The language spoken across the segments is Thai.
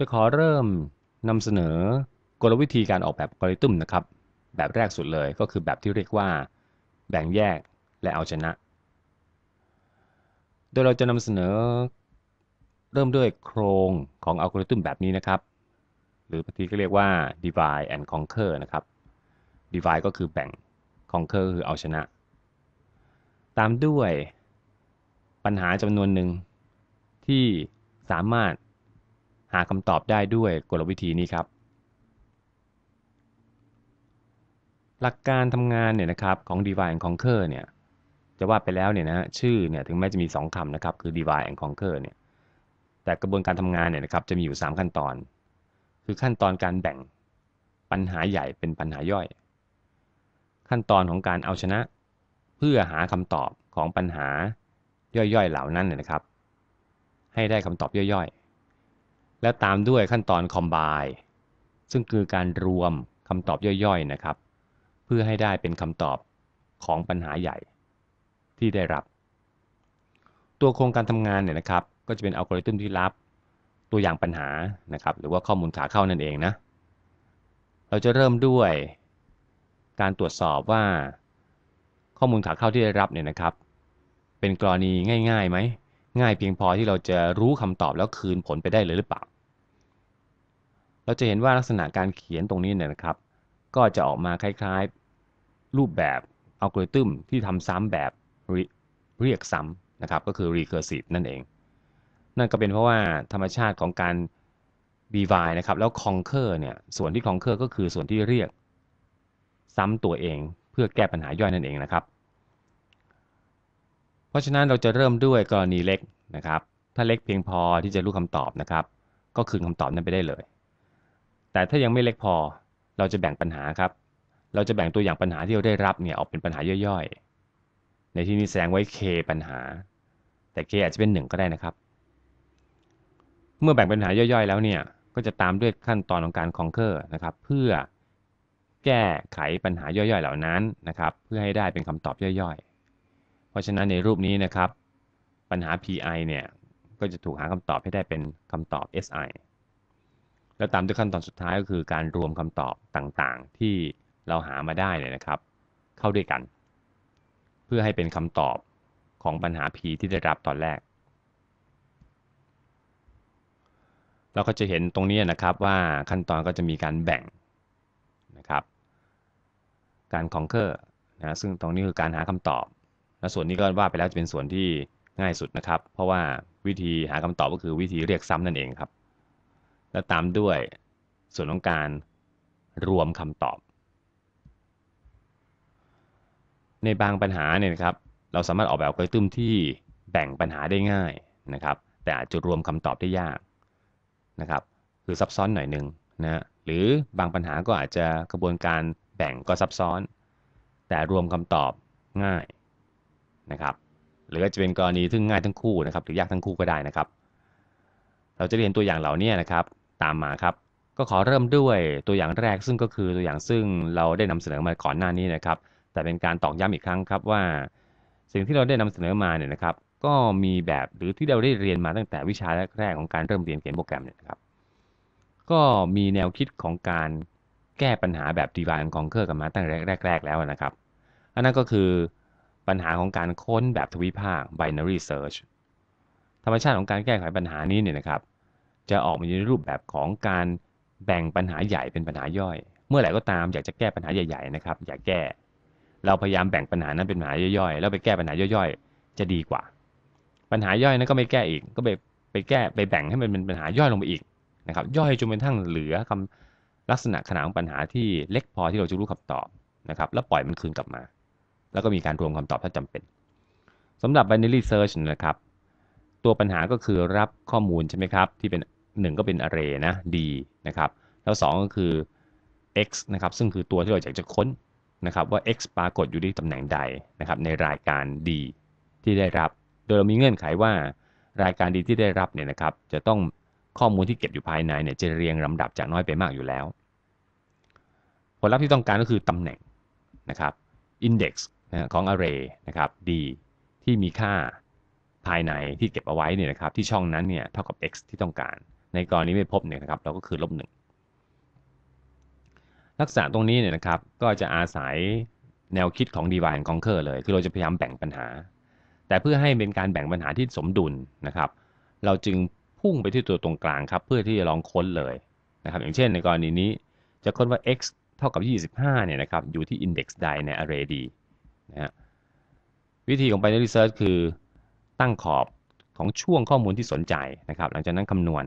จะขอเริ่มนำเสนอกลวิธีการออกแบบอัลกอริทึมนะครับ แบบแรกสุดเลยก็คือแบบที่เรียกว่า แบ่งแยกและเอาชนะ โดยเราจะนำเสนอเริ่มด้วยโครงของอัลกอริทึมแบบนี้นะครับ หรือบางทีก็เรียกว่า divide and conquer นะครับ divide ก็คือแบ่ง conquer คือเอาชนะ ตามด้วยปัญหาจำนวนหนึ่งที่สามารถ หาคำตอบได้ด้วยกลวิธีนี้ครับ หลักการทำงานเนี่ยนะครับของ divide and conquer เนี่ยจะว่าไปแล้วเนี่ยนะชื่อเนี่ยถึงแม้จะมี 2คำนะครับคือ divide and conquer เนี่ยแต่กระบวนการทำงานเนี่ยนะครับจะมีอยู่ 3 ขั้นตอน คือขั้นตอนการแบ่งปัญหาใหญ่เป็นปัญหาย่อย ขั้นตอนของการเอาชนะ เพื่อหาคำตอบของปัญหาย่อยๆเหล่านั้นเนี่ยนะครับ ให้ได้คำตอบย่อยๆ และตามด้วยขั้นตอน combine ซึ่งคือการรวมคำตอบย่อยๆนะครับ เพื่อให้ได้เป็นคำตอบของปัญหาใหญ่ที่ได้รับ ตัวโครงการทำงานเนี่ยนะครับ ก็จะเป็นอัลกอริทึมที่รับตัวอย่างปัญหานะครับ หรือว่าข้อมูลขาเข้านั่นเองนะ เราจะเริ่มด้วยการตรวจสอบว่า ข้อมูลขาเข้าที่ได้รับเนี่ยนะครับ เป็นกรณีง่ายๆไหม ง่ายเพียงพอที่เราจะรู้คำตอบแล้วคืนผลไปได้เลยหรือเปล่า เราจะเห็นว่าลักษณะการเขียนตรงนี้เนี่ยนะครับ ก็จะออกมาคล้ายๆ รูปแบบอัลกอริทึมที่ทำซ้ำแบบเรียกซ้ำนะครับก็คือ recursive นั่นเอง นั่นก็เป็นเพราะว่าธรรมชาติของการ divide นะครับแล้ว conquer เนี่ยส่วนที่ conquer ก็คือส่วนที่เรียกซ้ำตัวเองเพื่อแก้ปัญหาย่อยนั่นเองนะครับ เพราะฉะนั้นเราจะเริ่มด้วยกรณีเล็กนะครับ ถ้าเล็กเพียงพอที่จะรู้คำตอบนะครับ ก็คืนคำตอบนั้นไปได้เลย แต่ถ้ายังไม่เล็กพอเราจะแบ่งปัญหาครับ เราจะแบ่งตัวอย่างปัญหาที่เราได้รับเนี่ยออกเป็นปัญหาย่อยๆ ในที่นี้แสดงไว้ k ปัญหา แต่ k อาจจะเป็น 1 ก็ได้นะครับ เมื่อแบ่งปัญหาย่อยๆ แล้วเนี่ยก็จะตามด้วยขั้นตอนของการ conquer นะครับ เพื่อแก้ไขปัญหาย่อยๆ เหล่านั้นนะครับ เพื่อให้ได้เป็นคำตอบย่อยๆ ราะฉะนั้นในรูปนี้นะครับ ปัญหา pi เนี่ย ก็จะถูกหาคำตอบให้ได้เป็นคำตอบ si แล้วตามด้วยขั้นตอนสุดท้ายก็คือการรวมคำตอบต่างๆ ที่เราหามาได้เนี่ยนะครับ เข้าด้วยกัน เพื่อให้เป็นคำตอบของปัญหา p ที่ได้รับตอนแรก เราก็จะเห็นตรงนี้นะครับว่าขั้นตอนก็จะมีการแบ่งนะครับ การ conquer นะซึ่งตรงนี้คือการหาคำตอบ และส่วนนี้ก็ว่าไปแล้วจะเป็นส่วนที่ง่ายสุดนะครับ เพราะว่าวิธีหาคำตอบก็คือวิธีเรียกซ้ำนั่นเองครับ และตามด้วยส่วนของการรวมคำตอบ ในบางปัญหาเนี่ยนะครับ เราสามารถออกแบบอัลกอริทึมที่แบ่งปัญหาได้ง่ายนะครับ แต่อาจจะรวมคำตอบได้ยากนะครับ คือซับซ้อนหน่อยหนึ่งนะหรือบางปัญหาก็อาจจะกระบวนการแบ่งก็ซับซ้อน แต่รวมคำตอบง่าย นะครับหรือจะเป็นกรณีที่ง่ายทั้งคู่นะครับหรือยากทั้งคู่ก็ได้นะครับ เราจะเรียนตัวอย่างเหล่านี้นะครับ ตามมาครับ ก็ขอเริ่มด้วยตัวอย่างแรกซึ่งก็คือตัวอย่างซึ่งเราได้นำเสนอมาก่อนหน้านี้นะครับ แต่เป็นการตอกย้ำอีกครั้งครับว่า สิ่งที่เราได้นำเสนอมาเนี่ยนะครับ ก็มีแบบหรือที่เราได้เรียนมาตั้งแต่วิชาแรกๆของการเริ่มเรียนเขียนโปรแกรมเนี่ยนะครับ ก็มีแนวคิดของการแก้ปัญหาแบบ divide and conquer กันมาตั้งแต่แรก ๆ แล้วนะครับอันนั้นก็คือ ปัญหาของการค้นแบบทวิภาค binary search ธรรมชาติของการแก้ไขปัญหานี้เนี่ยนะครับ จะออกมาในรูปแบบของการแบ่งปัญหาใหญ่เป็นปัญหาย่อย เมื่อไหร่ก็ตามอยากจะแก้ปัญหาใหญ่ๆนะครับ อยากแก้ เราพยายามแบ่งปัญหานั้นเป็นปัญหาย่อยๆ แล้วไปแก้ปัญหาย่อยๆ จะดีกว่า ปัญหาย่อยนั้นก็ไม่แก้อีก ก็ไปไปแก้ไปแบ่งให้มันเป็นปัญหาย่อยลงไปอีกนะครับ ย่อยจนเป็นทั้งเหลือคำลักษณะขนาดของปัญหาที่เล็กพอที่เราจะรู้คำตอบนะครับ แล้วปล่อยมันคืนกลับมา แล้วก็มีการรวมคำตอบถ้าจำเป็นสำหรับ binary search นะครับ ตัวปัญหาก็คือรับข้อมูลใช่ไหมครับ ที่เป็น 1 ก็เป็น array นะ d นะครับ แล้ว 2 ก็คือ x นะครับ ซึ่งคือตัวที่เราอยากจะค้นนะครับว่า x ปรากฏอยู่ที่ตำแหน่งใดนะครับในรายการ d ที่ได้รับ โดยเรามีเงื่อนไขว่ารายการ d ที่ได้รับเนี่ยนะครับ จะต้องข้อมูลที่เก็บอยู่ภายในเนี่ยจะเรียงลำดับจากน้อยไปมากอยู่แล้ว ผลลัพธ์ที่ต้องการก็คือตำแหน่งนะครับ index ของ array นะครับ d ที่มีค่าภายในที่เก็บเอาไว้เนี่ยนะครับที่ช่องนั้นเนี่ยเท่ากับ x ที่ต้องการ ในกรณีไม่พบเนี่ยนะครับเราก็คือลบหนึ่งลักษณะตรงนี้เนี่ยนะครับก็จะอาศัยแนวคิดของ divide and conquer เลย คือเราจะพยายามแบ่งปัญหา แต่เพื่อให้เป็นการแบ่งปัญหาที่สมดุลนะครับ เราจึงพุ่งไปที่ตัวตรงกลางครับ เพื่อที่จะลองค้นเลยนะครับ อย่างเช่นในกรณีนี้จะค้นว่า x เท่ากับ 25เนี่ยนะครับอยู่ที่ index ใดใน array D นะฮะวิธีของ binary search คือตั้งขอบของช่วงข้อมูลที่สนใจนะครับ หลังจากนั้นคำนวณ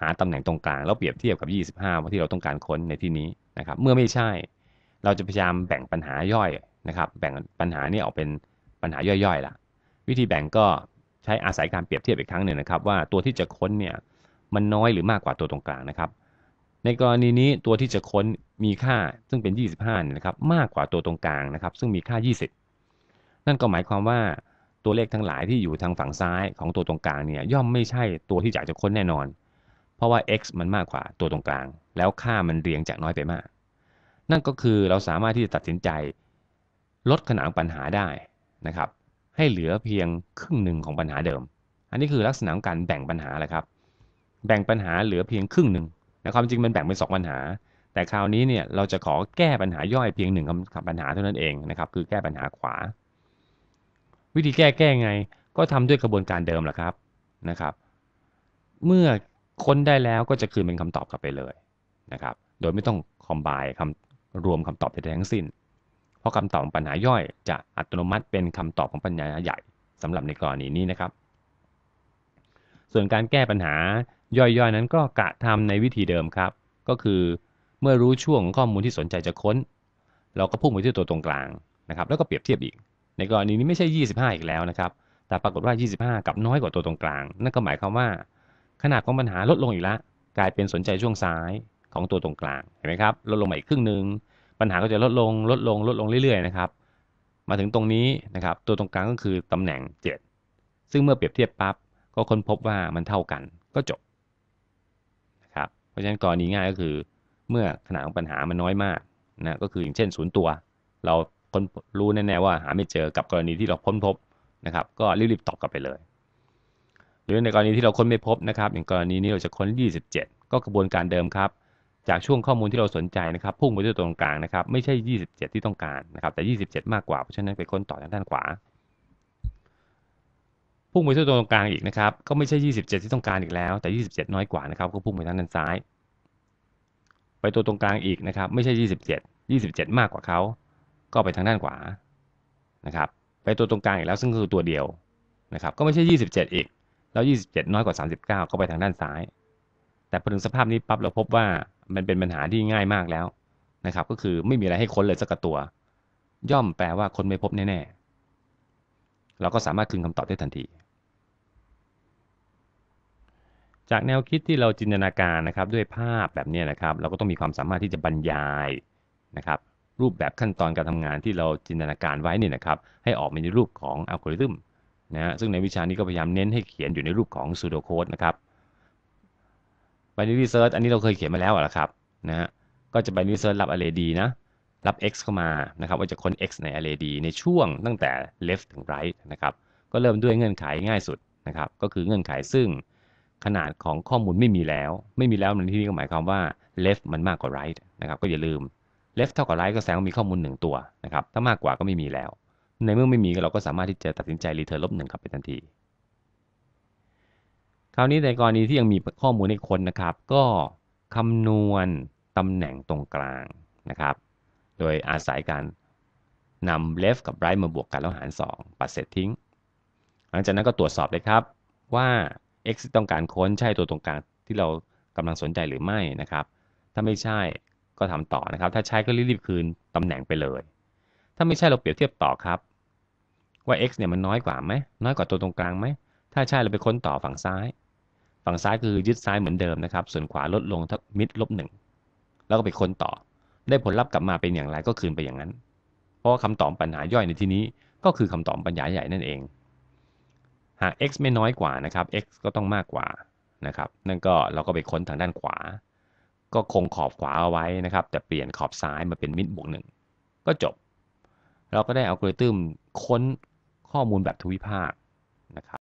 หาตำแหน่งตรงกลาง แล้วเปรียบเทียบกับ 25ว่าที่เราต้องการค้นในที่นี้นะครับ เมื่อไม่ใช่ เราจะพยายามแบ่งปัญหาย่อยนะครับ แบ่งปัญหานี้ออกเป็นปัญหาย่อยๆล่ะ วิธีแบ่งก็ใช้อาศัยการเปรียบเทียบอีกครั้งหนึ่งนะครับ ว่าตัวที่จะค้นเนี่ยมันน้อยหรือมากกว่าตัวตรงกลางนะครับ ในกรณีนี้ตัวที่จะค้นมีค่าซึ่งเป็น 25เนี่ยนะครับมากกว่าตัวตรงกลางนะครับ ซึ่งมีค่า 20 นั่นก็หมายความว่าตัวเลขทั้งหลายที่อยู่ทางฝั่งซ้ายของตัวตรงกลางเนี่ยย่อมไม่ใช่ตัวที่อยากจะค้นแน่นอน เพราะว่า x มันมากกว่าตัวตรงกลาง แล้วค่ามันเรียงจากน้อยไปมาก นั่นก็คือเราสามารถที่จะตัดสินใจ ลดขนาดปัญหาได้นะครับ ให้เหลือเพียงครึ่งหนึ่งของปัญหาเดิม อันนี้คือลักษณะของการแบ่งปัญหาแหละครับ แบ่งปัญหาเหลือเพียงครึ่งหนึ่ง นะความจริงมันแบ่งเป็นสองปัญหา แต่คราวนี้เนี่ยเราจะขอแก้ปัญหาย่อยเพียงหนึ่งคำปัญหาเท่านั้นเองนะครับ คือแก้ปัญหาขวา วิธีแก้แก้ไง ก็ทำด้วยกระบวนการเดิมแหละครับนะครับ เมื่อค้นได้แล้วก็จะคืนเป็นคำตอบกลับไปเลยนะครับ โดยไม่ต้องคอมไบคำรวมคำตอบใดๆทั้งสิ้น เพราะคำตอบของปัญหาย่อย จะอัตโนมัติเป็นคำตอบของปัญหาใหญ่สำหรับในกรณีนี้นะครับ ส่วนการแก้ปัญหา ย่อยๆนั้นก็กะทำในวิธีเดิมครับ ก็คือเมื่อรู้ช่วงของข้อมูลที่สนใจจะค้น เราก็พุ่งไปที่ตัวตรงกลางนะครับ แล้วก็เปรียบเทียบอีก ในกรณีนี้ไม่ใช่ 25 อีกแล้วนะครับ แต่ปรากฏว่า 25 กับน้อยกว่าตัวตรงกลาง นั่นก็หมายความว่า ขนาดของปัญหาลดลงอีกแล้วกลายเป็นสนใจช่วงซ้ายของตัวตรงกลางเห็นไหมครับลดลงมาอีกครึ่งหนึ่งปัญหาก็จะลดลงลดลงลดลงเรื่อยๆนะครับมาถึงตรงนี้นะครับตัวตรงกลางก็คือตำแหน่ง 7 ซึ่งเมื่อเปรียบเทียบปั๊บก็ค้นพบว่ามันเท่ากันก็จบ เพราะฉะนั้นกรณีง่ายก็คือ เมื่อขนาดของปัญหามันน้อยมากนะก็คืออย่างเช่นศูนย์ตัว เราค้นรู้แน่ๆว่าหาไม่เจอกับกรณีที่เราค้นพบนะครับ ก็รีบๆตอบกลับไปเลย หรือในกรณีที่เราค้นไม่พบนะครับ อย่างกรณีนี้เราจะค้น 27 ก็กระบวนการเดิมครับ จากช่วงข้อมูลที่เราสนใจนะครับพุ่งไปที่ตรงกลางนะครับ ไม่ใช่ 27 ที่ต้องการนะครับแต่ 27 มากกว่าเพราะฉะนั้นไปค้นต่อทางด้านขวา พุ่งไปที่ตรงกลางอีกนะครับ ก็ไม่ใช่ 27 ที่ต้องการอีกแล้ว แต่ 27 น้อยกว่านะครับ ก็พุ่งไปทางด้านซ้าย ไปตัวตรงกลางอีกนะครับ ไม่ใช่ 27 27 มากกว่าเขา ก็ไปทางด้านขวา นะครับ ไปตัวตรงกลางอีกแล้วซึ่งคือตัวเดียวนะครับ ก็ไม่ใช่ 27 อีก แล้ว 27 น้อยกว่า 39 ก็ไปทางด้านซ้าย แต่พอถึงสภาพนี้ปั๊บเราพบว่ามันเป็นปัญหาที่ง่ายมากแล้วนะครับ ก็คือไม่มีอะไรให้ค้นเลยสักตัว ย่อมแปลว่าคนไม่พบแน่ๆเราก็สามารถคืนคำตอบได้ทันที จากแนวคิดที่เราจินตนาการนะครับด้วยภาพแบบนี้นะครับ เราก็ต้องมีความสามารถที่จะบรรยายนะครับ รูปแบบขั้นตอนการทำงานที่เราจินตนาการไว้นี่นะครับ ให้ออกมาในรูปของอัลกอริทึมนะฮะซึ่งในวิชานี้ก็พยายามเน้นให้เขียนอยู่ในรูปของ pseudo code นะครับ binary search อันนี้เราเคยเขียนมาแล้วอะครับนะฮะก็จะ binary search รับ array D นะรับ x เข้ามานะครับว่าจะค้น x ใน array D ในช่วงตั้งแต่ left ถึง right นะครับ ก็เริ่มด้วยเงื่อนไขง่ายสุดนะครับ ก็คือเงื่อนไขซึ่ง ขนาดของข้อมูลไม่มีแล้ว ไม่มีแล้วในที่นี้ก็หมายความว่า left มันมากกว่า right นะครับก็อย่าลืม left เท่ากับ right ก็แสดงว่ามีข้อมูล 1 ตัวนะครับถ้ามากกว่าก็ไม่มีแล้ว ในเมื่อไม่มีเราก็สามารถที่จะตัดสินใจ return ลบหนึ่งกลับไปทันที คราวนี้ในกรณีที่ยังมีข้อมูลในคนนะครับ ก็คำนวณตำแหน่งตรงกลางนะครับ โดยอาศัยการนำ left กับ right มาบวกกันแล้วหาร 2 ปัดเศษทิ้ง หลังจากนั้นก็ตรวจสอบเลยครับว่า x ที่ต้องการค้นใช่ตัวตรงกลางที่เรากำลังสนใจหรือไม่นะครับ ถ้าไม่ใช่ก็ทำต่อนะครับ ถ้าใช่ก็รีบๆคืนตำแหน่งไปเลย ถ้าไม่ใช่เราเปรียบเทียบต่อครับ ว่า x เนี่ยมันน้อยกว่าไหมน้อยกว่าตัวตรงกลางไหมถ้าใช่เราไปค้นต่อฝั่งซ้าย ฝั่งซ้ายคือยึดซ้ายเหมือนเดิมนะครับ ส่วนขวาลดลงทัมิดลบหนึ่งแล้วก็ไปค้นต่อ ได้ผลลัพธ์กลับมาเป็นอย่างไรก็คืนไปอย่างนั้น เพราะว่าคำตอบปัญหาย่อยในที่นี้ก็คือคำตอบปัญหาใหญ่นั่นเอง หาก x ไม่น้อยกว่านะครับ x ก็ต้องมากกว่านะครับ นั่นก็เราก็ไปค้นทางด้านขวา ก็คงขอบขวาเอาไว้นะครับ แต่เปลี่ยนขอบซ้ายมาเป็นมิดบวกหนึ่งก็จบ เราก็ได้อัลกอริทึมค้นข้อมูลแบบทวิภาคนะครับ